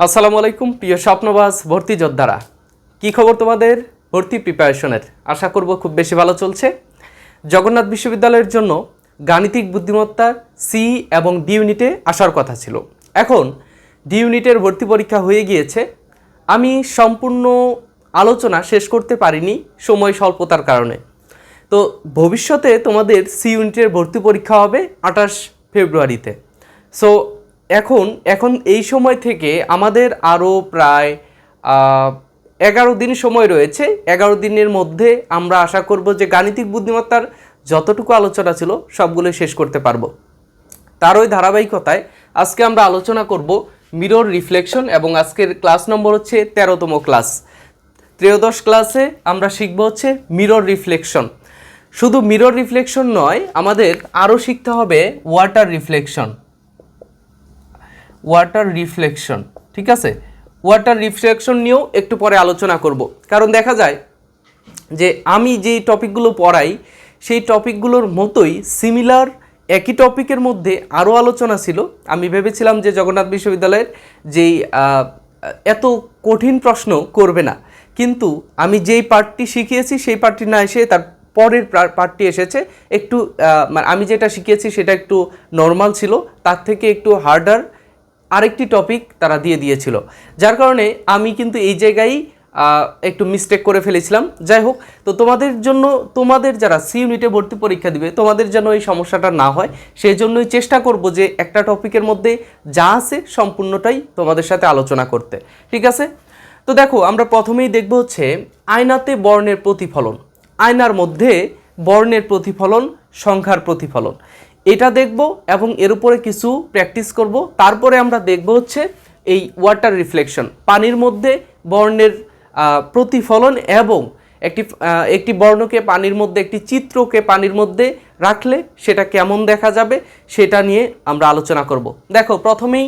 আসসালামু আলাইকুম, প্রিয় স্বপ্নবাস ভর্তি যোদ্ধারা। কি খবর তোমাদের? ভর্তি প্রিপারেশনের। আশা করব খুব বেশি ভালো চলছে। জগন্নাথ বিশ্ববিদ্যালয়ের জন্য গাণিতিক বুদ্ধিমত্তা সি এবং ডি ইউনিটে আসার কথা ছিল। এখন ডি ইউনিটের ভর্তি পরীক্ষা হয়ে গিয়েছে। আমি সম্পূর্ণ আলোচনা শেষ করতে পারিনি সময় স্বল্পতার কারণে। তো ভবিষ্যতে তোমাদের সি ইউনিটের ভর্তি পরীক্ষা হবে আঠাশ ফেব্রুয়ারিতে। সো এখন এখন এই সময় থেকে আমাদের আরও প্রায় এগারো দিন সময় রয়েছে। এগারো দিনের মধ্যে আমরা আশা করব যে গাণিতিক বুদ্ধিমত্তার যতটুকু আলোচনা ছিল, সবগুলো শেষ করতে পারব। তার ওই ধারাবাহিকতায় আজকে আমরা আলোচনা করব মিরর রিফ্লেকশন এবং আজকের ক্লাস নম্বর হচ্ছে তেরোতম ক্লাস। ত্রয়োদশ ক্লাসে আমরা শিখব হচ্ছে মিরর রিফ্লেকশন। শুধু মিরর রিফ্লেকশন নয়, আমাদের আরও শিখতে হবে ওয়াটার রিফ্লেকশন। ওয়াটার রিফ্লেকশন ঠিক আছে? ওয়াটার রিফ্লেকশন নিয়েও একটু পরে আলোচনা করব। কারণ দেখা যায় যে আমি যেই টপিকগুলো পড়াই, সেই টপিকগুলোর মতোই সিমিলার একই টপিকের মধ্যে আরও আলোচনা ছিল। আমি ভেবেছিলাম যে জগন্নাথ বিশ্ববিদ্যালয়ের যেই এত কঠিন প্রশ্ন করবে না। কিন্তু আমি যেই পার্টটি শিখিয়েছি, সেই পার্টটি না এসে তার পরের পার্টটি এসেছে। একটু মানে আমি যেটা শিখিয়েছি সেটা একটু নর্মাল ছিল। তার থেকে একটু হার্ডার আরেকটি টপিক তারা দিয়ে দিয়েছিল। যার কারণে আমি কিন্তু এই জায়গায় একটু মিস্টেক করে ফেলেছিলাম। যাই হোক, তো তোমাদের জন্য, তোমাদের যারা সি ইউনিটে ভর্তি পরীক্ষা দিবে, তোমাদের যেন এই সমস্যাটা না হয়। সেই জন্যই চেষ্টা করব যে একটা টপিকের মধ্যে যা আছে সম্পূর্ণটাই তোমাদের সাথে আলোচনা করতে। ঠিক আছে? তো দেখো, আমরা প্রথমেই দেখব হচ্ছে আয়নাতে বর্ণের প্রতিফলন। আয়নার মধ্যে বর্ণের প্রতিফলন, সংখ্যার প্রতিফলন। এটা দেখব এবং এর উপরে কিছু প্র্যাকটিস করব। তারপরে আমরা দেখব হচ্ছে এই ওয়াটার রিফ্লেকশন পানির মধ্যে বর্ণের প্রতিফলন এবং একটি একটি বর্ণকে পানির মধ্যে, একটি চিত্রকে পানির মধ্যে রাখলে সেটা কেমন দেখা যাবে সেটা নিয়ে আমরা আলোচনা করব। দেখো, প্রথমেই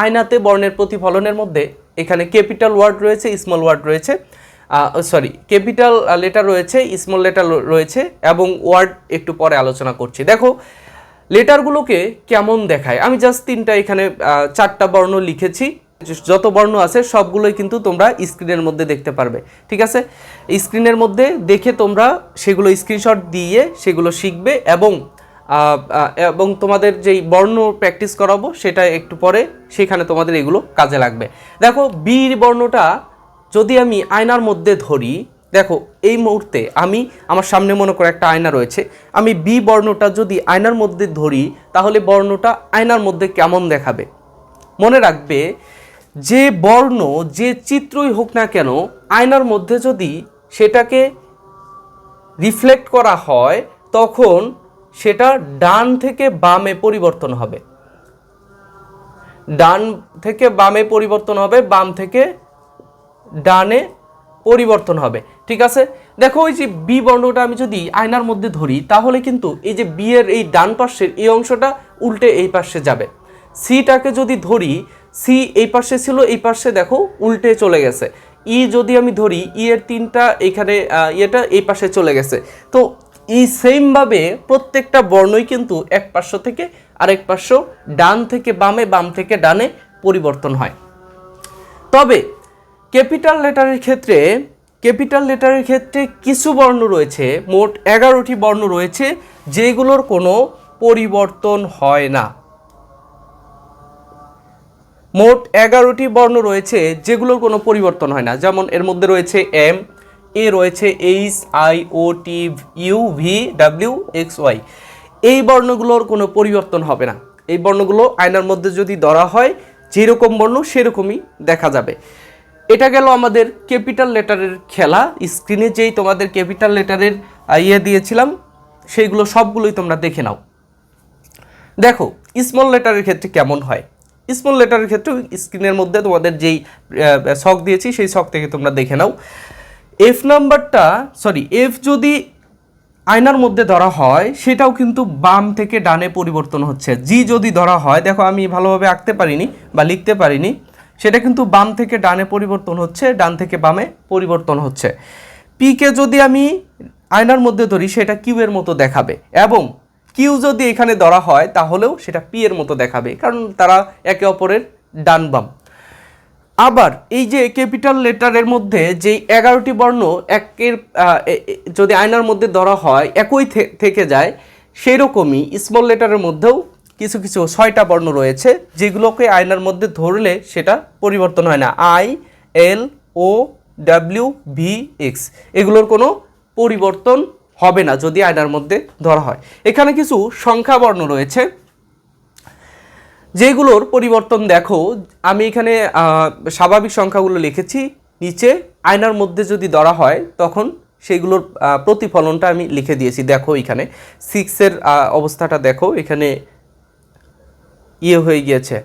আয়নাতে বর্ণের প্রতিফলনের মধ্যে এখানে ক্যাপিটাল ওয়ার্ড রয়েছে স্মল ওয়ার্ড রয়েছে। সরি ক্যাপিটাল লেটার রয়েছে স্মল লেটার রয়েছে, এবং ওয়ার্ড একটু পরে আলোচনা করছি। দেখো লেটারগুলোকে কেমন দেখায়? আমি জাস্ট তিনটা এখানে চারটা বর্ণ লিখেছি। যত বর্ণ আছে, সবগুলোই কিন্তু তোমরা স্ক্রিনের মধ্যে দেখতে পারবে। ঠিক আছে? স্ক্রিনের মধ্যে দেখে তোমরা সেগুলো স্ক্রিনশট দিয়ে সেগুলো শিখবে এবং এবং তোমাদের যেই বর্ণ প্র্যাকটিস করাবো, সেটা একটু পরে সেখানে তোমাদের এগুলো কাজে লাগবে। দেখো, বীর বর্ণটা যদি আমি আয়নার মধ্যে ধরি, দেখো, এই মুহূর্তে আমি আমার সামনে মনে করো একটা আয়না রয়েছে, আমি বি বর্ণটা যদি আয়নার মধ্যে ধরি, তাহলে বর্ণটা আয়নার মধ্যে কেমন দেখাবে? মনে রাখবে, যে বর্ণ, যে চিত্রই হোক না কেন, আয়নার মধ্যে যদি সেটাকে রিফ্লেক্ট করা হয়, তখন সেটা ডান থেকে বামে পরিবর্তন হবে। ডান থেকে বামে পরিবর্তন হবে, বাম থেকে ডানে পরিবর্তন হবে, ঠিক আছে? দেখো, ওই যে বি বর্ণটা আমি যদি আয়নার মধ্যে ধরি, তাহলে কিন্তু এই যে বি এর এই ডান পাশের এই অংশটা উল্টে এই পাশে যাবে। সিটাকে যদি ধরি, সি এই পাশে ছিল, এই পাশে দেখো উল্টে চলে গেছে। ই যদি আমি ধরি, ই এর তিনটা এখানে ইয়েটা এই পাশে চলে গেছে। তো এই সেমভাবে প্রত্যেকটা বর্ণই কিন্তু এক পার্শ্ব থেকে আরেক পার্শ্ব ডান থেকে বামে, বাম থেকে ডানে পরিবর্তন হয়। তবে ক্যাপিটাল লেটারের ক্ষেত্রে, ক্যাপিটাল লেটারের ক্ষেত্রে কিছু বর্ণ রয়েছে, মোট এগারোটি বর্ণ রয়েছে, যেগুলোর কোনো পরিবর্তন হয় না। মোট এগারোটি বর্ণ রয়েছে, যেগুলোর কোনো পরিবর্তন হয় না। যেমন এর মধ্যে রয়েছে এম, এ রয়েছে H, I, O, T, U, V, W, X, Y. এই বর্ণগুলোর কোনো পরিবর্তন হবে না। এই বর্ণগুলো আয়নার মধ্যে যদি ধরা হয়, যেরকম বর্ণ সেরকমই দেখা যাবে। এটা গেল আমাদের ক্যাপিটাল লেটারের খেলা। স্ক্রিনে যেই তোমাদের ক্যাপিটাল লেটারের ইয়ে দিয়েছিলাম, সেইগুলো সবগুলোই তোমরা দেখে নাও। দেখো স্মল লেটারের ক্ষেত্রে কেমন হয়? স্মল লেটারের ক্ষেত্রে স্ক্রিনের মধ্যে তোমাদের যেই শখ দিয়েছি, সেই শখ থেকে তোমরা দেখে নাও। এফ নাম্বারটা সরি এফ যদি আয়নার মধ্যে ধরা হয়, সেটাও কিন্তু বাম থেকে ডানে পরিবর্তন হচ্ছে। জি যদি ধরা হয়, দেখো আমি ভালোভাবে আঁকতে পারিনি বা লিখতে পারিনি। সেটা কিন্তু বাম থেকে ডানে পরিবর্তন হচ্ছে, ডান থেকে বামে পরিবর্তন হচ্ছে। পিকে যদি আমি আয়নার মধ্যে ধরি, সেটা কিউ এর মতো দেখাবে। এবং কিউ যদি এখানে ধরা হয়, তাহলেও সেটা পি এর মতো দেখাবে, কারণ তারা একে অপরের ডান বাম। আবার এই যে ক্যাপিটাল লেটারের মধ্যে যে এগারোটি বর্ণ একের যদি আয়নার মধ্যে ধরা হয়, একই থেকে যায় সেই রকমই স্মল লেটারের মধ্যেও কিছু কিছু ছয়টা বর্ণ রয়েছে যেগুলোকে আয়নার মধ্যে ধরলে সেটা পরিবর্তন হয় না। I L O W V X. এগুলোর কোনো পরিবর্তন হবে না যদি আয়নার মধ্যে ধরা হয়। এখানে কিছু সংখ্যা বর্ণ রয়েছে যেগুলোর পরিবর্তন দেখো আমি এখানে স্বাভাবিক সংখ্যাগুলো লিখেছি নিচে আয়নার মধ্যে যদি ধরা হয় তখন সেগুলোর আহ, প্রতিফলনটা আমি লিখে দিয়েছি। দেখো এখানে সিক্সের অবস্থাটা দেখো এখানে ইয়ে হয়ে গিয়েছে।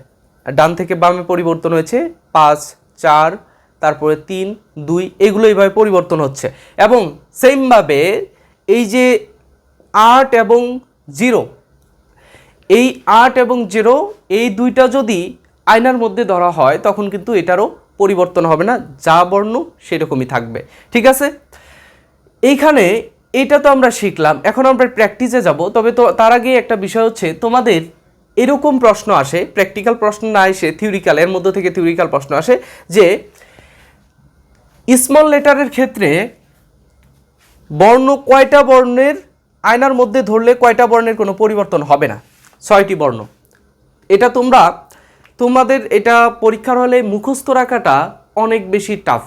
ডান থেকে বামে পরিবর্তন হয়েছে পাঁচ, চার, তারপরে তিন, দুই, এগুলো এইভাবে পরিবর্তন হচ্ছে। এবং সেমভাবে এই যে আট এবং জিরো, এই আট এবং জিরো, এই দুইটা যদি আয়নার মধ্যে ধরা হয়, তখন কিন্তু এটারও পরিবর্তন হবে না। যা বর্ণ সেরকমই থাকবে। ঠিক আছে? এইখানে এটা তো আমরা শিখলাম। এখন আমরা প্র্যাকটিসে যাব। তবে তো তার আগে একটা বিষয় হচ্ছে, তোমাদের এরকম প্রশ্ন আসে প্র্যাকটিক্যাল প্রশ্ন না এসে থিওরিক্যাল এর মধ্যে থেকে থিওরিক্যাল প্রশ্ন আসে যে স্মল লেটারের ক্ষেত্রে বর্ণ কয়টা বর্ণের আয়নার মধ্যে ধরলে কয়টা বর্ণের কোনো পরিবর্তন হবে না? ছয়টি বর্ণ। এটা তোমরা, তোমাদের এটা পরীক্ষার হলে মুখস্থ রাখাটা অনেক বেশি টাফ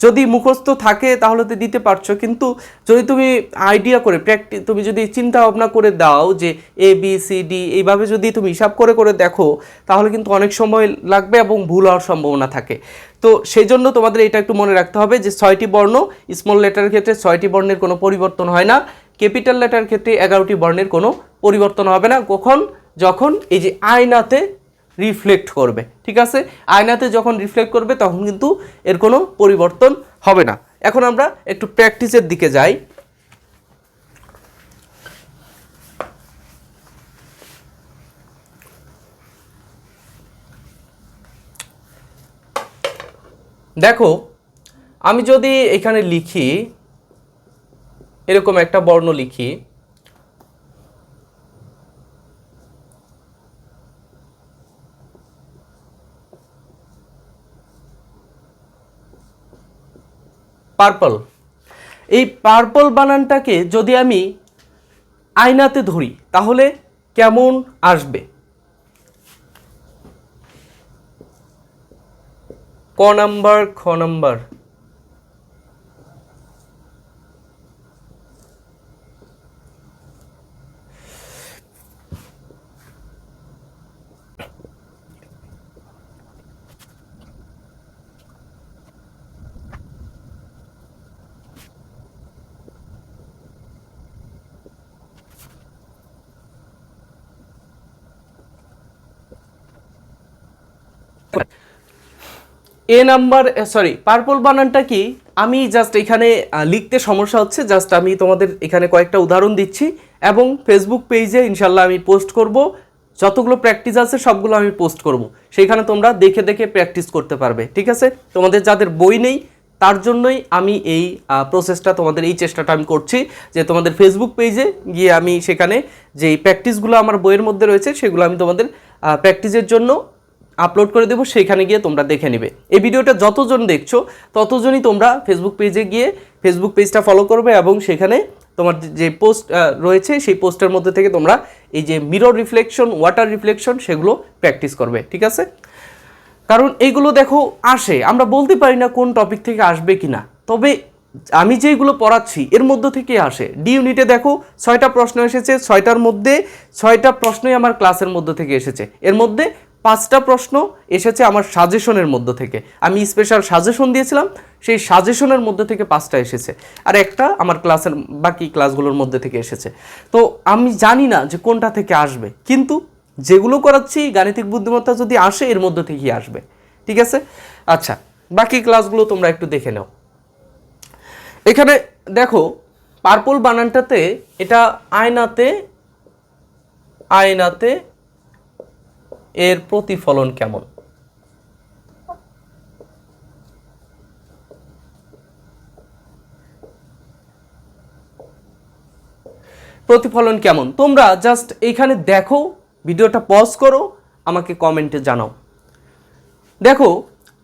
যদি মুখস্থ থাকে তাহলে তো দিতে পারছ। কিন্তু যদি তুমি আইডিয়া করে প্র্যাকটি তুমি যদি চিন্তা ভাবনা করে দাও যে এ বি সি ডি এইভাবে যদি তুমি হিসাব করে করে দেখো, তাহলে কিন্তু অনেক সময় লাগবে এবং ভুল হওয়ার সম্ভাবনা থাকে। তো সেই জন্য তোমাদের এটা একটু মনে রাখতে হবে যে ছয়টি বর্ণ স্মল লেটারের ক্ষেত্রে ছয়টি বর্ণের কোনো পরিবর্তন হয় না। ক্যাপিটাল লেটার ক্ষেত্রে এগারোটি বর্ণের কোনো পরিবর্তন হবে না। কখন? যখন এই যে আয়নাতে রিফ্লেক্ট করবে, ঠিক আছে? আয়নাতে যখন রিফ্লেক্ট করবে, তখন কিন্তু এর কোনো পরিবর্তন হবে না। এখন আমরা একটু প্র্যাকটিসের দিকে যাই। দেখো, আমি যদি এখানে লিখি, এরকম একটা বর্ণ লিখি পার্পল। এই পার্পল বানানটাকে যদি আমি আয়নাতে ধরি, তাহলে কেমন আসবে? ক নম্বর, খ number. A number sorry purple বানানটা কি? আমি জাস্ট এখানে লিখতে সমস্যা হচ্ছে জাস্ট আমি তোমাদের এখানে কয়েকটা উদাহরণ দিচ্ছি, এবং ফেসবুক পেজে ইনশাল্লাহ আমি পোস্ট করব, যতগুলো প্র্যাকটিস আছে সবগুলো আমি পোস্ট করব, সেইখানে তোমরা দেখে দেখে প্র্যাকটিস করতে পারবে, ঠিক আছে? তোমাদের যাদের বই নেই, তার জন্যই আমি এই প্রসেসটা তোমাদের, এই চেষ্টাটা আমি করছি, যে তোমাদের ফেসবুক পেজে গিয়ে আমি সেখানে যে প্র্যাকটিসগুলো আমার বইয়ের মধ্যে রয়েছে, সেগুলো আমি তোমাদের প্র্যাকটিসের জন্য আপলোড করে দেবো সেখানে গিয়ে তোমরা দেখে নেবে। এই ভিডিওটা যতজন দেখছ, ততজনই তোমরা ফেসবুক পেজে গিয়ে ফেসবুক পেজটা ফলো করবে এবং সেখানে তোমার যে- পোস্ট রয়েছে, সেই পোস্টের মধ্যে থেকে তোমরা এই যে মিরর রিফ্লেকশন ওয়াটার রিফ্লেকশন সেগুলো প্র্যাকটিস করবে, ঠিক আছে? কারণ এইগুলো দেখো আসে, আমরা বলতে পারি না কোন টপিক থেকে আসবে কি না তবে আমি যেগুলো পড়াচ্ছি, এর মধ্য থেকে আসে। ডি ইউনিটে দেখো ছয়টা প্রশ্ন এসেছে, ছয়টার মধ্যে, ছয়টা প্রশ্নই আমার ক্লাসের মধ্য থেকে এসেছে। এর মধ্যে পাঁচটা প্রশ্ন এসেছে আমার সাজেশনের মধ্য থেকে। আমি স্পেশাল সাজেশন দিয়েছিলাম, সেই সাজেশনের মধ্যে থেকে পাঁচটা এসেছে। আর একটা আমার ক্লাসের বাকি ক্লাসগুলোর মধ্যে থেকে এসেছে। তো আমি জানি না যে কোনটা থেকে আসবে, কিন্তু যেগুলো করাচ্ছি গাণিতিক বুদ্ধিমত্তা যদি আসে, এর মধ্যে থেকেই আসবে। ঠিক আছে? আচ্ছা বাকি ক্লাসগুলো তোমরা একটু দেখে নাও। এখানে দেখো পার্পল বানানটাতে এটা আয়নাতে আয়নাতে এর প্রতিফলন কেমন? প্রতিফলন কেমন? তোমরা জাস্ট এইখানে দেখো, ভিডিওটা পজ করো, আমাকে কমেন্টে জানাও। দেখো,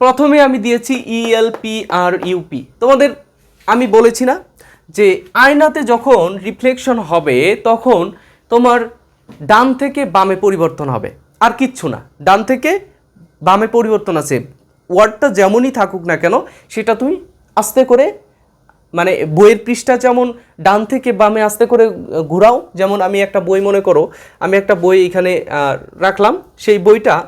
প্রথমে আমি দিয়েছি ইএলপি আর ইউপি তোমাদের আমি বলেছি না যে আয়নাতে যখন রিফ্লেকশন হবে, তখন তোমার ডান থেকে বামে পরিবর্তন হবে। আর কিচ্ছু না। ডান থেকে বামে পরিবর্তন আছে। ওয়ার্ডটা যেমনই থাকুক না কেন, সেটা তুমি আস্তে করে মানে বইয়ের পৃষ্ঠা যেমন ডান থেকে বামে আস্তে করে ঘোরাও, যেমন আমি একটা বই মনে করো, আমি একটা বই এখানে রাখলাম। সেই বইটা,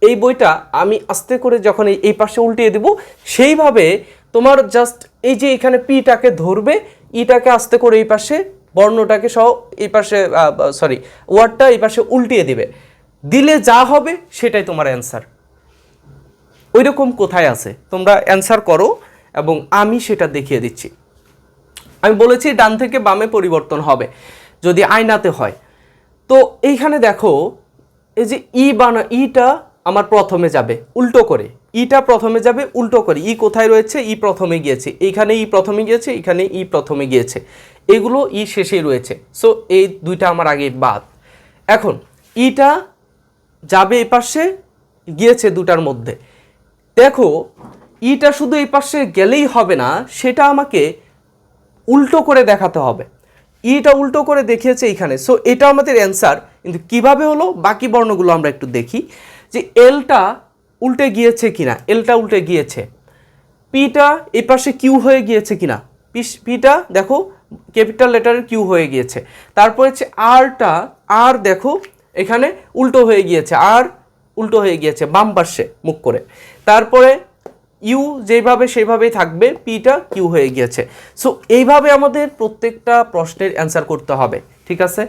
এই বইটা আমি আস্তে করে যখন এই- পাশে উল্টিয়ে দেব, সেইভাবে তোমার জাস্ট এই যে এখানে পিটাকে ধরবে, ইটাকে আস্তে করে এই পাশে, বর্ণটাকে সহ এই পাশে সরি ওয়ার্ডটা এই পাশে উল্টিয়ে দিবে। দিলে যা হবে সেটাই তোমার অ্যান্সার ওই রকম কোথায় আছে? তোমরা অ্যান্সার করো এবং আমি সেটা দেখিয়ে দিচ্ছি। আমি বলেছি ডান থেকে বামে পরিবর্তন হবে, যদি আয়নাতে হয়। তো এইখানে দেখো, এই যে ই বানা, ইটা আমার প্রথমে যাবে, উল্টো করে। ইটা প্রথমে যাবে, উল্টো করে। ই কোথায় রয়েছে? ই প্রথমে গিয়েছে। এইখানে ই প্রথমে গিয়েছে, এখানে ই প্রথমে গিয়েছে। এগুলো ই শেষেই রয়েছে। সো এই দুইটা আমার আগে বাদ। এখন, ইটা যাবে এই পাশে, গিয়েছে দুটার মধ্যে। দেখো, ইটা শুধু এই পাশে গেলেই হবে না, সেটা আমাকে উল্টো করে দেখাতে হবে। ইটা উল্টো করে দেখিয়েছে এইখানে। সো এটা আমাদের অ্যান্সার কিন্তু কীভাবে হলো? বাকি বর্ণগুলো আমরা একটু দেখি। যে এলটা উল্টে গিয়েছে কিনা? এলটা উল্টে গিয়েছে। পিটা এই পাশে কিউ হয়ে গিয়েছে কিনা? পিটা দেখো ক্যাপিটাল লেটারের কিউ হয়ে গিয়েছে। তারপর হচ্ছে আরটা আর দেখো এখানে উল্টো হয়ে গিয়েছে, আর উল্টো হয়ে গিয়েছে, বাম পাশে মুখ করে। তারপরে ইউ যেভাবে সেভাবেই থাকবে পিটা কিউ হয়ে গিয়েছে। সো এইভাবে আমাদের প্রত্যেকটা প্রশ্নের অ্যান্সার করতে হবে, ঠিক আছে?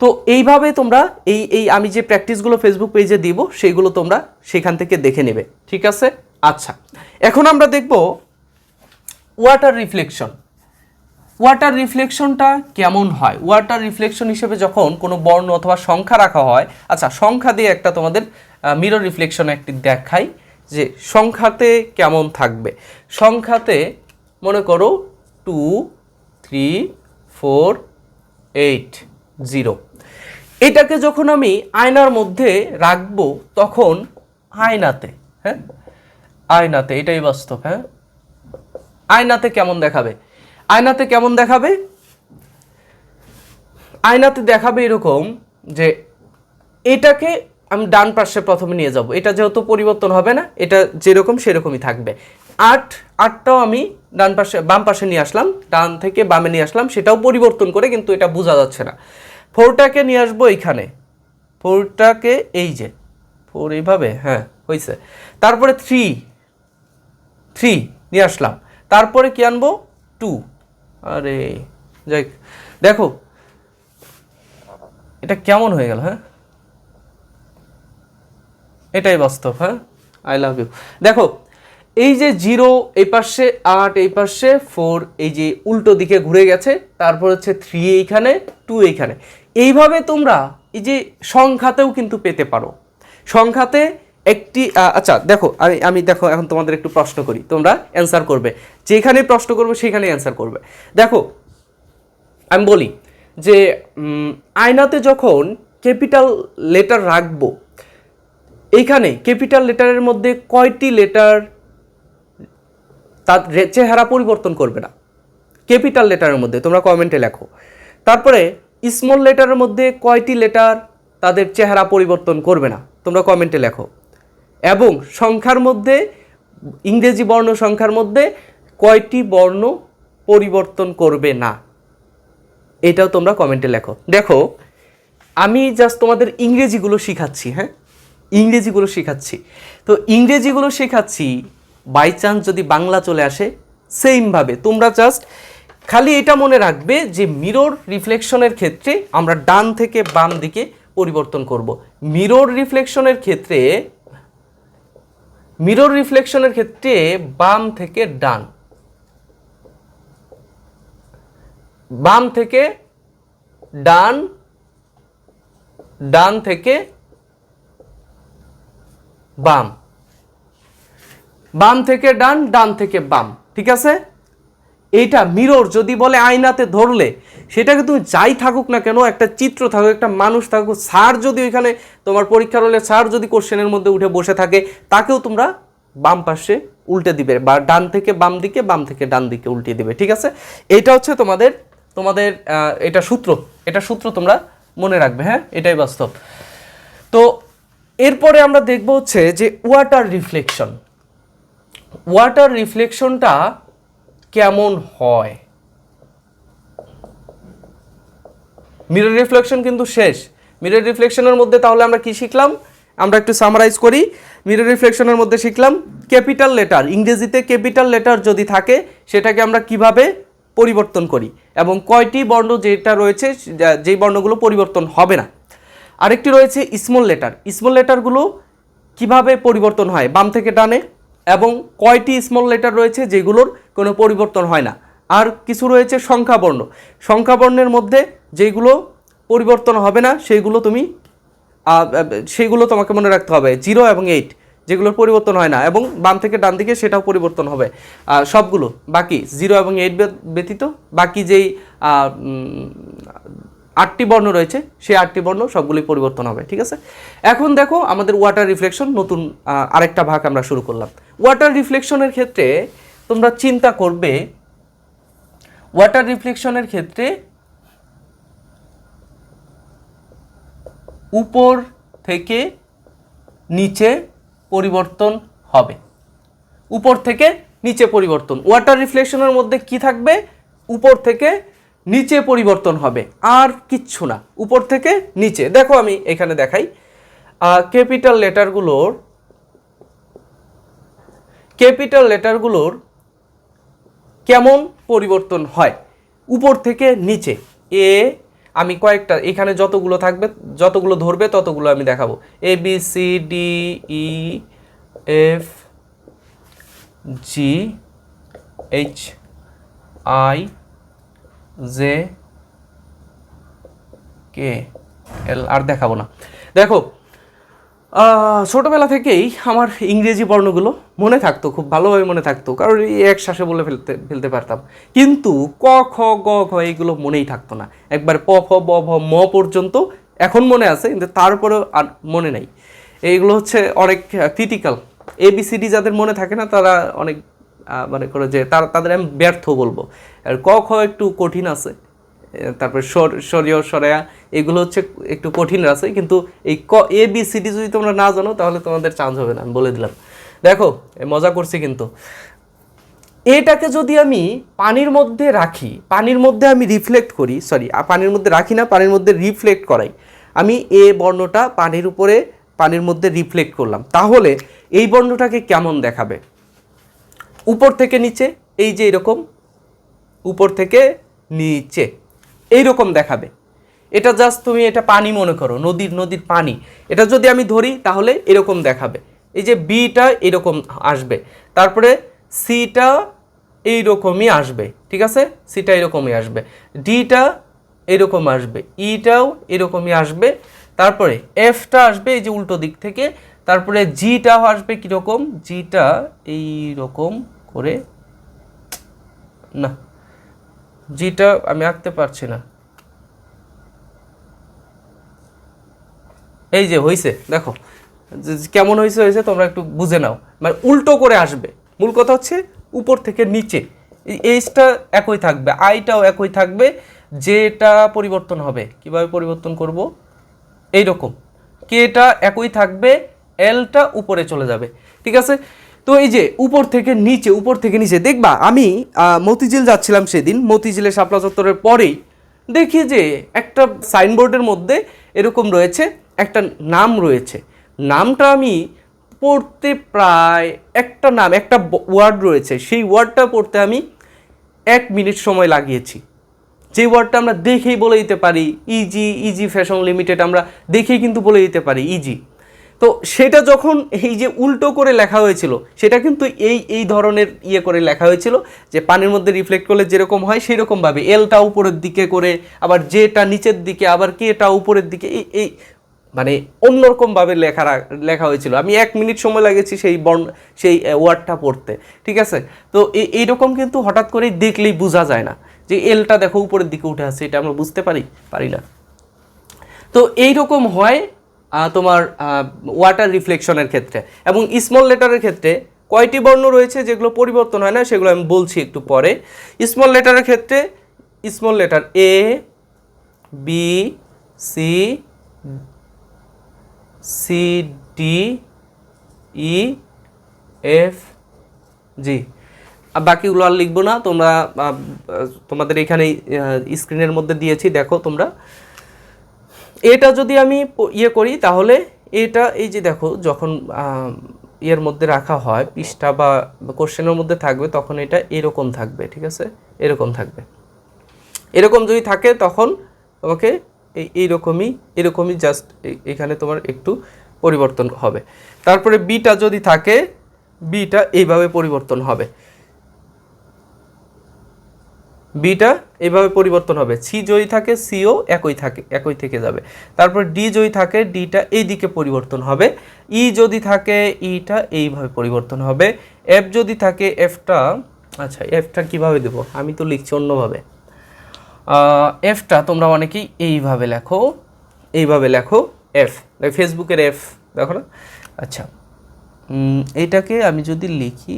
তো এইভাবে তোমরা এই এই আমি যে প্র্যাকটিসগুলো ফেসবুক পেজে দিব সেইগুলো তোমরা সেখান থেকে দেখে নেবে, ঠিক আছে? আচ্ছা এখন আমরা দেখব ওয়াটার রিফ্লেকশন ওয়াটার রিফ্লেকশনটা কেমন হয়? ওয়াটার রিফ্লেকশন হিসেবে যখন কোনো বর্ণ অথবা সংখ্যা রাখা হয় আচ্ছা সংখ্যা দিয়ে একটা তোমাদের মিরর রিফ্লেকশন একটি দেখাই যে সংখ্যাতে কেমন থাকবে। সংখ্যাতে মনে করো two three four eight zero এটাকে যখন আমি আয়নার মধ্যে রাখব, তখন আয়নাতে হ্যাঁ? আয়নাতে, এটাই বাস্তব হ্যাঁ? আয়নাতে কেমন দেখাবে? আয়নাতে কেমন দেখাবে? আয়নাতে দেখাবে এরকম যে এটাকে আমি ডান পাশে প্রথমে নিয়ে যাব। এটা যেহেতু পরিবর্তন হবে না, এটা যেরকম সেরকমই থাকবে। আট, আটটাও আমি ডান পাশে, বাম পাশে নিয়ে আসলাম, ডান থেকে বামে নিয়ে আসলাম, সেটাও পরিবর্তন করে কিন্তু এটা বোঝা যাচ্ছে না। ফোরটাকে নিয়ে আসব এইখানে। ফোরটাকে এই যে, ফোর এইভাবে হ্যাঁ হয়েছে তারপরে থ্রি থ্রি নিয়ে আসলাম। তারপরে কি আনব? টু। আরে যাই দেখো, এটা কেমন হয়ে গেল হ্যাঁ? এটাই বাস্তব হ্যাঁ? আই লাভ ইউ দেখো, এই যে জিরো, এই পাশে আট, এই পাশে ফোর এই যে উল্টো দিকে ঘুরে গেছে, তারপর হচ্ছে থ্রি এইখানে টু এইখানে। এইভাবে তোমরা এই যে সংখ্যাতেও কিন্তু পেতে পারো। সংখ্যাতে একটি আচ্ছা দেখো আমি আমি দেখো, এখন তোমাদের একটু প্রশ্ন করি। তোমরা অ্যান্সার করবে। যেখানে প্রশ্ন করবে সেখানে অ্যান্সার করবে। দেখো, আমি বলি যে আয়নাতে যখন ক্যাপিটাল লেটার রাখব, এইখানে ক্যাপিটাল লেটারের মধ্যে কয়টি লেটার তার চেহারা পরিবর্তন করবে না? ক্যাপিটাল লেটারের মধ্যে, তোমরা কমেন্টে লেখো। তারপরে স্মল লেটারের মধ্যে কয়টি লেটার তাদের চেহারা পরিবর্তন করবে না? তোমরা কমেন্টে লেখো। এবং সংখ্যার মধ্যে, ইংরেজি বর্ণ সংখ্যার মধ্যে কয়টি বর্ণ পরিবর্তন করবে না? এটাও তোমরা কমেন্টে লেখো। দেখো, আমি জাস্ট তোমাদের ইংরেজিগুলো শিখাচ্ছি হ্যাঁ? ইংরেজিগুলো শেখাচ্ছি। তো ইংরেজিগুলো শেখাচ্ছি বাই চান্স যদি বাংলা চলে আসে সেমভাবে তোমরা জাস্ট খালি এটা মনে রাখবে যে মিরর রিফ্লেকশনের ক্ষেত্রে আমরা ডান থেকে বাম দিকে পরিবর্তন করব। মিরর রিফ্লেকশনের ক্ষেত্রে মিরর রিফ্লেকশনের ক্ষেত্রে বাম থেকে ডান। বাম থেকে ডান ডান থেকে বাম। বাম থেকে ডান ডান থেকে বাম, ঠিক আছে? এইটা মিরর যদি বলে আয়নাতে ধরলে, সেটাকে তুমি যাই থাকুক না কেন, একটা চিত্র থাকুক, একটা মানুষ থাকুক স্যার যদি ওইখানে তোমার পরীক্ষার হলে স্যার যদি কোশ্চেনের মধ্যে উঠে বসে থাকে, তাকেও তোমরা বাম পাশে উল্টে দিবে, বা ডান থেকে বাম দিকে, বাম থেকে ডান দিকে উল্টে দিবে, ঠিক আছে? এটা হচ্ছে তোমাদের তোমাদের এটা সূত্র এটা সূত্র তোমরা মনে রাখবে হ্যাঁ? এটাই বাস্তব। তো এরপরে আমরা দেখব হচ্ছে যে ওয়াটার রিফ্লেকশন ওয়াটার রিফ্লেকশনটা কেমন হয়? মিরর রিফ্লেকশন কিন্তু শেষ। মিরর রিফ্লেকশনের মধ্যে তাহলে আমরা কি শিখলাম? আমরা একটু সামারাইজ করি। মিরর রিফ্লেকশনের মধ্যে শিখলাম ক্যাপিটাল লেটার ইংরেজিতে ক্যাপিটাল লেটার যদি থাকে, সেটাকে আমরা কীভাবে পরিবর্তন করি? এবং কয়টি বর্ণ যেটা রয়েছে যেই বর্ণগুলো পরিবর্তন হবে না। আরেকটি রয়েছে স্মল লেটার স্মল লেটারগুলো কীভাবে পরিবর্তন হয়? বাম থেকে ডানে। এবং কয়টি স্মল লেটার রয়েছে যেগুলোর কোনো পরিবর্তন হয় না। আর কিছু রয়েছে সংখ্যাবর্ণ। সংখ্যাবর্ণের মধ্যে যেগুলো পরিবর্তন হবে না, সেইগুলো তুমি সেইগুলো তোমাকে মনে রাখতে হবে। জিরো এবং এইট, যেগুলোর পরিবর্তন হয় না এবং বাম থেকে ডান দিকে সেটাও পরিবর্তন হবে। সবগুলো, বাকি জিরো এবং এইট ব্যতীত বাকি যেই আটটি বর্ণ রয়েছে, সেই আটটি বর্ণ সবগুলোই পরিবর্তন হবে, ঠিক আছে? এখন দেখো আমাদের ওয়াটার রিফ্লেকশন নতুন আরেকটা ভাগ আমরা শুরু করলাম। ওয়াটার রিফ্লেকশনের ক্ষেত্রে তোমরা চিন্তা করবে ওয়াটার রিফ্লেকশনের ক্ষেত্রে উপর থেকে নিচে পরিবর্তন হবে। উপর থেকে নিচে পরিবর্তন। ওয়াটার রিফ্লেকশনের মধ্যে কি থাকবে? উপর থেকে নিচে পরিবর্তন হবে। আর কিচ্ছু না। উপর থেকে নিচে। দেখো আমি এখানে দেখাই। ক্যাপিটাল লেটারগুলোর ক্যাপিটাল লেটারগুলোর কেমন পরিবর্তন হয়? উপর থেকে নিচে। এ, আমি কয়েকটা, এখানে যতগুলো থাকবে, যতগুলো ধরবে, ততগুলো আমি দেখাবো। A, B, C, D, E, F, G, H, I, J, K, L, আর দেখাবো না। দেখো ছোটবেলা থেকেই আমার ইংরেজি বর্ণগুলো মনে থাকতো, খুব ভালোভাবে মনে থাকতো, কারণ এই এক শ্বাসে বলে ফেলতে ফেলতে পারতাম। কিন্তু ক, খ, গ, ঘ এইগুলো মনেই থাকতো না। একবার প, ফ, ব, ভ, ম পর্যন্ত এখন মনে আছে, কিন্তু তারপরেও আর মনে নেই। এইগুলো হচ্ছে অনেক ক্রিটিক্যাল এবিসিডি যাদের মনে থাকে না, তারা অনেক মানে করে যে তারা, তাদের আমি ব্যর্থ বলব। আর ক, খ একটু কঠিন আছে। তারপরে সর, সরিয়, সরেয়া, এগুলো হচ্ছে একটু কঠিন আছে কিন্তু এই ক এ বি সি ডি যদি তোমরা না জানো, তাহলে তোমাদের চান্স হবে না, আমি বলে দিলাম। দেখো মজা করছি কিন্তু। এটাকে যদি আমি পানির মধ্যে রাখি, পানির মধ্যে আমি রিফ্লেক্ট করি সরি পানির মধ্যে রাখি না, পানির মধ্যে রিফ্লেক্ট করাই। আমি এ বর্ণটা পানির উপরে, পানির মধ্যে রিফ্লেক্ট করলাম। তাহলে এই বর্ণটাকে কেমন দেখাবে? উপর থেকে নিচে, এই যে এরকম, উপর থেকে নিচে। এইরকম দেখাবে। এটা জাস্ট তুমি এটা পানি মনে করো, নদীর নদীর পানি। এটা যদি আমি ধরি, তাহলে এরকম দেখাবে। এই যে বিটা এরকম আসবে। তারপরে সিটা এইরকমই আসবে, ঠিক আছে? সিটা এরকমই আসবে। ডিটা এরকম আসবে। ইটাও এরকমই আসবে। তারপরে এফটা আসবে এই যে উল্টো দিক থেকে। তারপরে জিটাও আসবে কীরকম? জিটা এইরকম করে না। জিটা আমি আঁকতে পারছি না। এই যে হয়েছে দেখো কেমন হয়েছে হয়েছে তোমরা একটু বুঝে নাও। মানে উল্টো করে আসবে। মূল কথা হচ্ছে উপর থেকে নিচে। এই এইচটা একই থাকবে, আইটাও একই থাকবে, যেটা পরিবর্তন হবে। কীভাবে পরিবর্তন করব? এইরকম। কেটা একই থাকবে, এলটা উপরে চলে যাবে। ঠিক আছে? তো এই যে উপর থেকে নিচে, উপর থেকে নিচে, দেখবা, আমি মতিঝিল যাচ্ছিলাম সেদিন। মতিঝিলের শাপলা চত্বরের পরেই দেখি যে একটা সাইনবোর্ডের মধ্যে এরকম রয়েছে, একটা নাম রয়েছে। নামটা আমি পড়তে প্রায় একটা নাম, একটা ওয়ার্ড রয়েছে। সেই ওয়ার্ডটা পড়তে আমি এক মিনিট সময় লাগিয়েছি। যে ওয়ার্ডটা আমরা দেখেই বলে দিতে পারি, ইজি ইজি ফ্যাশন লিমিটেড আমরা দেখেই কিন্তু বলে দিতে পারি, ইজি। তো সেটা যখন এই যে উল্টো করে লেখা হয়েছিল, সেটা কিন্তু এই এই ধরনের ইয়ে করে লেখা হয়েছিল যে পানির মধ্যে রিফ্লেক্ট করলে যেরকম হয় সেই রকমভাবে এলটা উপরের দিকে করে, আবার জেটা নিচের দিকে, আবার কেটা উপরের দিকে, এই এই মানে অন্যরকমভাবে লেখা লেখা হয়েছিল। আমি এক মিনিট সময় লাগেছি সেই বর্ণ, সেই ওয়ার্ডটা পড়তে, ঠিক আছে? তো এই এইরকম কিন্তু হঠাৎ করেই দেখলেই বোঝা যায় না যে এলটা দেখো উপরের দিকে উঠে আসছে এটা আমরা বুঝতে পারি? পারি না। তো এই রকম হয় তোমার ওয়াটার রিফ্লেকশনের ক্ষেত্রে। এবং স্মল লেটারের ক্ষেত্রে কয়টি বর্ণ রয়েছে যেগুলো পরিবর্তন হয় না, সেগুলো আমি বলছি একটু পরে। স্মল লেটারের ক্ষেত্রে small letter A B C C D E F G বাকিগুলো আর লিখব না, তোমরা তোমাদের এখানে স্ক্রিনের মধ্যে দিয়েছি, দেখো তোমরা। এটা যদি আমি ইয়ে করি, তাহলে এটা এই যে দেখো, যখন ইয়ের মধ্যে রাখা হয়, পৃষ্ঠা বা কোশ্চেনের মধ্যে থাকবে, তখন এটা এরকম থাকবে, ঠিক আছে? এরকম থাকবে। এরকম যদি থাকে, তখন তোমাকে এই, এইরকমই, এরকমই জাস্ট এখানে তোমার একটু পরিবর্তন হবে। তারপরে বিটা যদি থাকে বিটা এইভাবে পরিবর্তন হবে। বিটা এভাবে পরিবর্তন হবে। সি যদি থাকে সিও একই থাকে একই থেকে যাবে। তারপর ডি যদি থাকে ডিটা এই দিকে পরিবর্তন হবে। ই যদি থাকে ইটা এইভাবে পরিবর্তন হবে। এফ যদি থাকে এফটা আচ্ছা এফটা কীভাবে দেব? আমি তো লিখছি অন্যভাবে। এফটা তোমরা অনেকেই এইভাবে লেখো এইভাবে লেখো এফ। ফেসবুকের এফ দেখো না? আচ্ছা উম, এইটাকে আমি যদি লিখি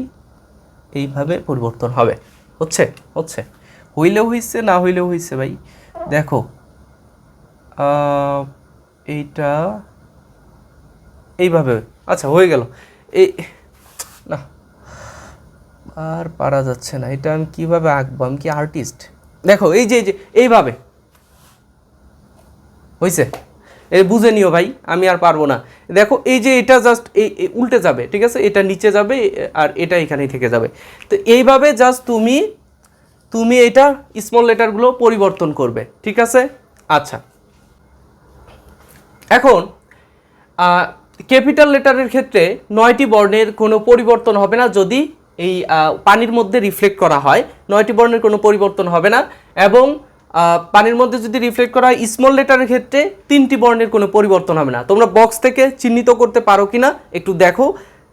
এইভাবে পরিবর্তন হবে। হচ্ছে? হচ্ছে? হইলেও হইছে, না হইলেও হইছে ভাই। দেখো এইটা এইভাবে আচ্ছা হয়ে গেল। এই, না, আর পারা যাচ্ছে না। এটা আমি কীভাবে আঁকবো? আমি কি আর্টিস্ট দেখো, এই যে এই যে, এইভাবে। হয়েছে এ, বুঝে নিও ভাই, আমি আর পারব না। দেখো, এই যে, এটা জাস্ট এই উল্টে যাবে, ঠিক আছে? এটা নিচে যাবে, আর এটা এখানেই থেকে যাবে। তো এইভাবে জাস্ট তুমি তুমি এটা স্মল লেটারগুলো পরিবর্তন করবে, ঠিক আছে? আচ্ছা। এখন ক্যাপিটাল লেটারের ক্ষেত্রে নয়টি বর্ণের কোনো পরিবর্তন হবে না যদি এই পানির মধ্যে রিফ্লেক্ট করা হয়। নয়টি বর্ণের কোনো পরিবর্তন হবে না এবং পানির মধ্যে যদি রিফ্লেক্ট করা হয় স্মল লেটারের ক্ষেত্রে তিনটি বর্ণের কোনো পরিবর্তন হবে না। তোমরা বক্স থেকে চিহ্নিত করতে পারো কি না একটু দেখো।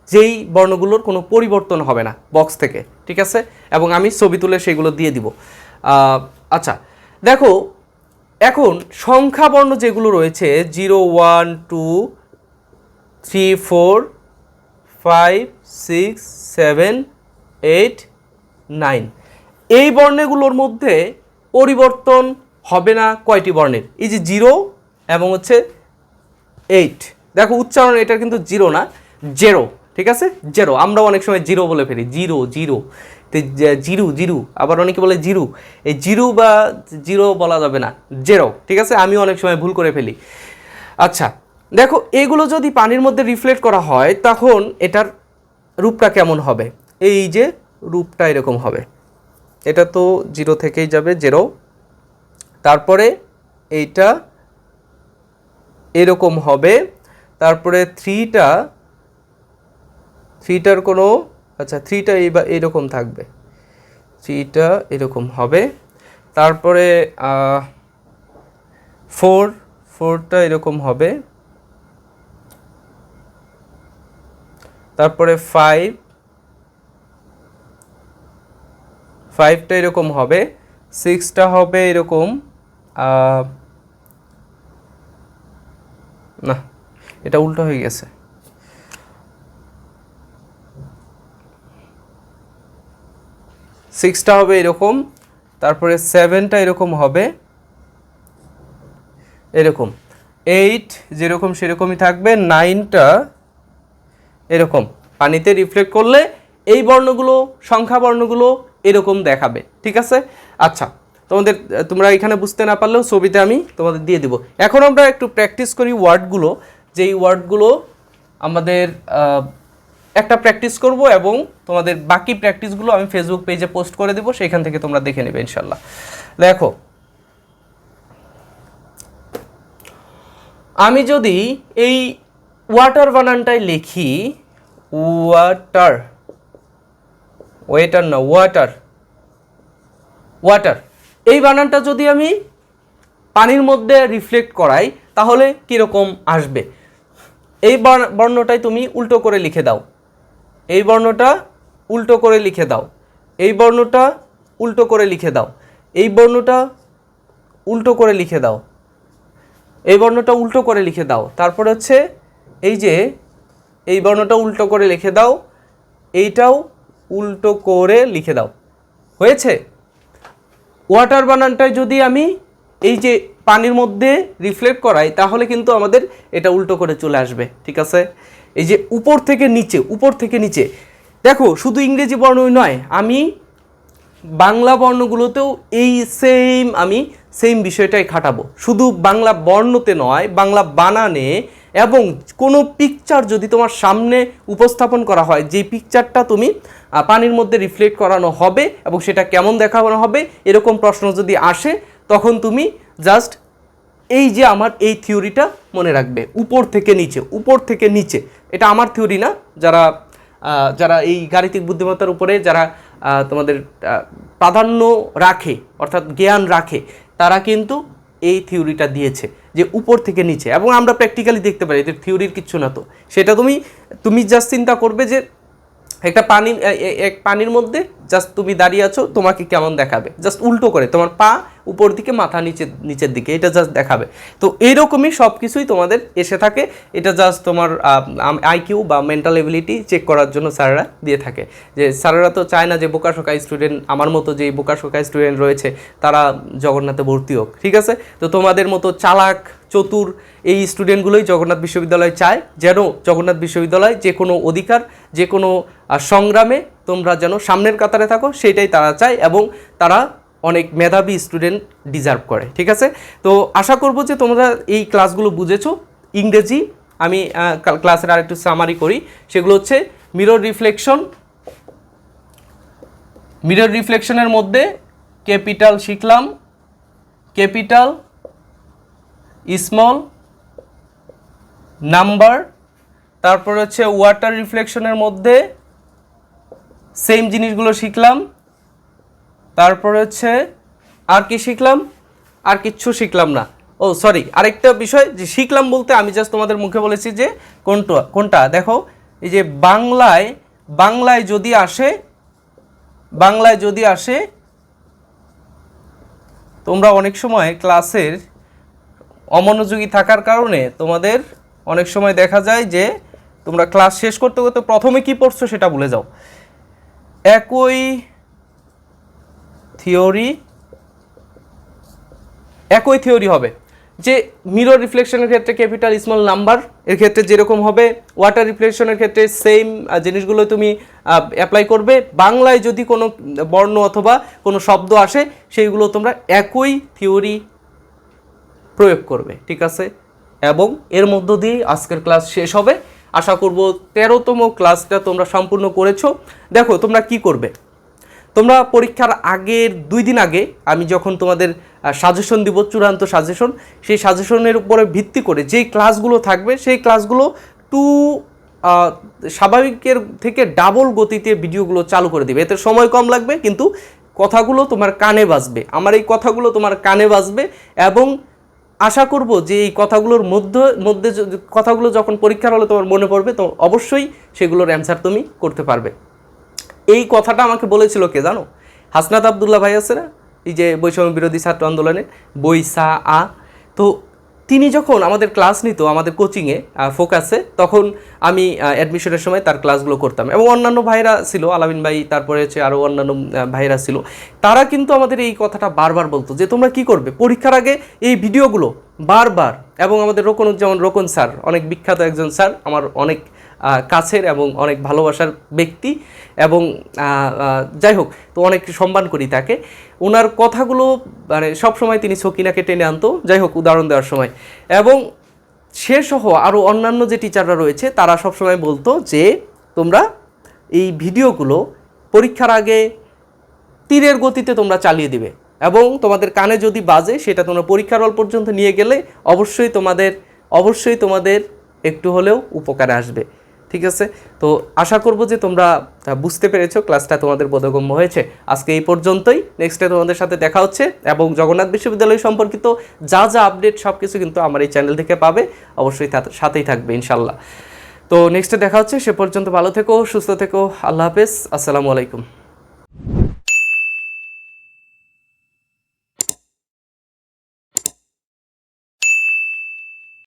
যেই বর্ণগুলোর কোনো পরিবর্তন হবে না বক্স থেকে, ঠিক আছে? এবং আমি ছবি তুলে সেগুলো দিয়ে দিব। আচ্ছা দেখো, এখন সংখ্যা বর্ণ যেগুলো রয়েছে, zero, one, two, three, four, five, six, seven, eight, nine, এই বর্ণগুলোর মধ্যে পরিবর্তন হবে না কয়টি বর্ণের? এই যে জিরো এবং হচ্ছে এইট। দেখো, উচ্চারণ এটা কিন্তু জিরো না, জেরো। ঠিক আছে? জেরো আমরা অনেক সময় জিরো বলে ফেলি। জিরো জিরো জিরু জিরু, আবার অনেকে বলে জিরু। এই জিরু বা জিরো বলা যাবে না। জেরো ঠিক আছে? আমি অনেক সময় ভুল করে ফেলি। আচ্ছা দেখো, এগুলো যদি পানির মধ্যে রিফ্লেক্ট করা হয়, তখন এটার রূপটা কেমন হবে? এই যে রূপটা এরকম হবে। এটা তো জিরো থেকেই যাবে জেরো তারপরে এইটা এরকম হবে। তারপরে থ্রিটা থ্রিটার কোনো আচ্ছা থ্রিটা এই বা এরকম থাকবে। থ্রিটা এরকম হবে। তারপরে ফোর, ফোরটা এরকম হবে। তারপরে ফাইভ, ফাইভটা এরকম হবে। সিক্সটা হবে এরকম না, এটা উল্টো হয়ে গেছে। সিক্সটা হবে এরকম, তারপরে সেভেনটা এরকম হবে এরকম। এইট যেরকম সেরকমই থাকবে, নাইনটা এরকম। পানিতে রিফ্লেক্ট করলে এই বর্ণগুলো, সংখ্যা বর্ণগুলো এরকম দেখাবে, ঠিক আছে? আচ্ছা তোমাদের, তোমরা এখানে বুঝতে না পারলেও ছবিতে আমি তোমাদের দিয়ে দিব। এখন আমরা একটু প্র্যাকটিস করি ওয়ার্ডগুলো যেই ওয়ার্ডগুলো আমাদের একটা প্র্যাকটিস করব এবং তোমাদের বাকি প্র্যাকটিসগুলো আমি ফেসবুক পেজে পোস্ট করে দেবো, সেখান থেকে তোমরা দেখে নেবে ইনশাল্লাহ দেখো, আমি যদি এই ওয়াটার বানানটাই লিখি ওয়াটার ওয়েটার না ওয়াটার ওয়াটার এই বানানটা যদি আমি পানির মধ্যে রিফ্লেক্ট করাই, তাহলে কীরকম আসবে? এই বর্ণ- বর্ণটাই তুমি উল্টো করে লিখে দাও। এই বর্ণটা উল্টো করে লিখে দাও। এই বর্ণটা উল্টো করে লিখে দাও। এই বর্ণটা উল্টো করে লিখে দাও। এই বর্ণটা উল্টো করে লিখে দাও। তারপরে হচ্ছে এই যে এই বর্ণটা উল্টো করে লিখে দাও। এইটাও উল্টো করে লিখে দাও। হয়েছে? ওয়াটার বানানটায় যদি আমি এই যে পানির মধ্যে রিফ্লেক্ট করাই, তাহলে কিন্তু আমাদের এটা উল্টো করে চলে আসবে। ঠিক আছে? এই যে উপর থেকে নিচে, উপর থেকে নিচে। দেখো, শুধু ইংরেজি বর্ণই নয়, আমি বাংলা বর্ণগুলোতেও এই সেম আমি সেম বিষয়টাই খাটাবো। শুধু বাংলা বর্ণতে নয়, বাংলা বানানে এবং কোনো পিকচার যদি তোমার সামনে উপস্থাপন করা হয়, যে পিকচারটা তুমি পানির মধ্যে রিফ্লেক্ট করানো হবে এবং সেটা কেমন দেখানো হবে, এরকম প্রশ্ন যদি আসে, তখন তুমি জাস্ট এই যে আমার এই থিওরিটা মনে রাখবে। উপর থেকে নিচে, উপর থেকে নিচে। এটা আমার থিওরি না, যারা যারা এই গাণিতিক বুদ্ধিমত্তার উপরে যারা তোমাদের প্রাধান্য রাখে, অর্থাৎ জ্ঞান রাখে, তারা কিন্তু এই থিওরিটা দিয়েছে যে উপর থেকে নিচে। এবং আমরা প্র্যাকটিক্যালি দেখতে পারি, এদের থিওরির কিচ্ছু না তো। সেটা তুমি তুমি জাস্ট চিন্তা করবে যে একটা পানি এ- এ- এক পানির মধ্যে জাস্ট তুমি দাঁড়িয়ে আছো, তোমাকে কেমন দেখাবে? জাস্ট উল্টো করে, তোমার পা উপর দিকে, মাথা নিচের নিচের দিকে, এটা জাস্ট দেখাবে। তো এইরকমই সব কিছুই তোমাদের এসে থাকে। এটা জাস্ট তোমার আইকিউ বা মেন্টাল এবিলিটি চেক করার জন্য স্যাররা দিয়ে থাকে। যে স্যাররা তো চায় না যে বোকাশোকা স্টুডেন্ট আমার মতো যে বোকাশোকা স্টুডেন্ট রয়েছে, তারা জগন্নাথে ভর্তি হোক, ঠিক আছে? তো তোমাদের মতো চালাক, চতুর এই স্টুডেন্টগুলোই জগন্নাথ বিশ্ববিদ্যালয় চায়, যেন জগন্নাথ বিশ্ববিদ্যালয় যে কোনো অধিকার, যে কোনো সংগ্রামে তোমরা যেন সামনের কাতারে থাকো, সেটাই তারা চায় এবং তারা অনেক মেধাবী স্টুডেন্ট ডিজার্ভ করে, ঠিক আছে? তো আশা করব যে তোমরা এই ক্লাসগুলো বুঝেছ। ইংরেজি, আমি ক্লাসের আরেকটু সামারি করি। সেগুলো হচ্ছে মিরর রিফ্লেকশন মিরর রিফ্লেকশনের মধ্যে ক্যাপিটাল শিখলাম ক্যাপিটাল স্মল নাম্বার তারপর হচ্ছে ওয়াটার রিফ্লেকশনের মধ্যে সেম জিনিসগুলো শিখলাম। তারপর হচ্ছে, আর কি শিখলাম? আর কিচ্ছু শিখলাম না। ও সরি আরেকটা বিষয় যে শিখলাম বলতে আমি জাস্ট তোমাদের মুখে বলেছি যে কোনটা কোনটা? দেখো, এই যে বাংলায় বাংলায় যদি আসে, বাংলায় যদি আসে, তোমরা অনেক সময় ক্লাসের অমনোযোগী থাকার কারণে তোমাদের অনেক সময় দেখা যায় যে তোমরা ক্লাস শেষ করতে করতে প্রথমে কি পড়ছো সেটা ভুলে যাও। একই থিওরি, একই থিওরি হবে। যে মিরর রিফ্লেকশনের ক্ষেত্রে ক্যাপিটাল স্মল নাম্বার এর ক্ষেত্রে যেরকম হবে ওয়াটার রিফ্লেকশনের ক্ষেত্রে সেম জিনিসগুলো তুমি অ্যাপ্লাই করবে। বাংলায় যদি কোনো বর্ণ অথবা কোনো শব্দ আসে, সেইগুলো তোমরা একই থিওরি প্রয়োগ করবে, ঠিক আছে? এবং এর মধ্য দিয়ে আজকের ক্লাস শেষ হবে। আশা করব তেরোতম ক্লাসটা তোমরা সম্পূর্ণ করেছ। দেখো, তোমরা কি করবে? তোমরা পরীক্ষার আগের দুই দিন আগে আমি যখন তোমাদের সাজেশন দিব, চূড়ান্ত সাজেশন সেই সাজেশনের উপরে ভিত্তি করে যেই ক্লাসগুলো থাকবে, সেই ক্লাসগুলো টু স্বাভাবিকের থেকে ডাবল গতিতে ভিডিওগুলো চালু করে দিবে। এতে সময় কম লাগবে, কিন্তু কথাগুলো তোমার কানে বাজবে। আমার এই কথাগুলো তোমার কানে বাজবে এবং আশা করব যে এই কথাগুলোর মধ্যে মধ্যে কথাগুলো যখন পরীক্ষার হলে তোমার মনে পড়বে, তো অবশ্যই সেগুলোর অ্যান্সার তুমি করতে পারবে। এই কথাটা আমাকে বলেছিল কে জানো? হাসনাত আবদুল্লাহ ভাই আছে না? এই যে বৈষম্য বিরোধী ছাত্র আন্দোলনে, বৈসা আ। তো তিনি যখন আমাদের ক্লাস নিত, আমাদের কোচিংয়ে ফোকাসে তখন আমি অ্যাডমিশনের সময় তার ক্লাসগুলো করতাম। এবং অন্যান্য ভাইরা ছিল, আলামিন ভাই, তারপরে হচ্ছে আরও অন্যান্য ভাইরা ছিল। তারা কিন্তু আমাদের এই কথাটা বারবার বলতো যে, তোমরা কি করবে? পরীক্ষার আগে এই ভিডিওগুলো বারবার, এবং আমাদের রোকন, যেমন রোকন স্যার অনেক বিখ্যাত একজন স্যার আমার অনেক কাছের এবং অনেক ভালোবাসার ব্যক্তি এবং যাই হোক, তো অনেক সম্মান করি তাকে। ওনার কথাগুলো মানে সবসময় তিনি সকিনাকে টেনে আনতো। যাই হোক, উদাহরণ দেওয়ার সময়। এবং সে সহ আরও অন্যান্য যে টিচাররা রয়েছে, তারা সবসময় বলতো যে, তোমরা এই ভিডিওগুলো পরীক্ষার আগে তীরের গতিতে তোমরা চালিয়ে দিবে। এবং তোমাদের কানে যদি বাজে, সেটা তোমরা পরীক্ষার হল পর্যন্ত নিয়ে গেলে অবশ্যই তোমাদের অবশ্যই তোমাদের একটু হলেও উপকারে আসবে। ঠিক আছে? তো আশা করব যে তোমরা বুঝতে পেরেছ, ক্লাসটা তোমাদের বোধগম্য হয়েছে। আজকে এই পর্যন্তই। নেক্সটে তোমাদের সাথে দেখা হচ্ছে। এবং জগন্নাথ বিশ্ববিদ্যালয় সম্পর্কিত যা যা আপডেট সব কিছু কিন্তু আমার এই চ্যানেল থেকে পাবে। অবশ্যই সাথেই থাকবে ইনশাল্লাহ তো নেক্সটে দেখা হচ্ছে। সে পর্যন্ত ভালো থেকো, সুস্থ থেকো। আল্লাহ হাফেজ। আসসালামু আলাইকুম।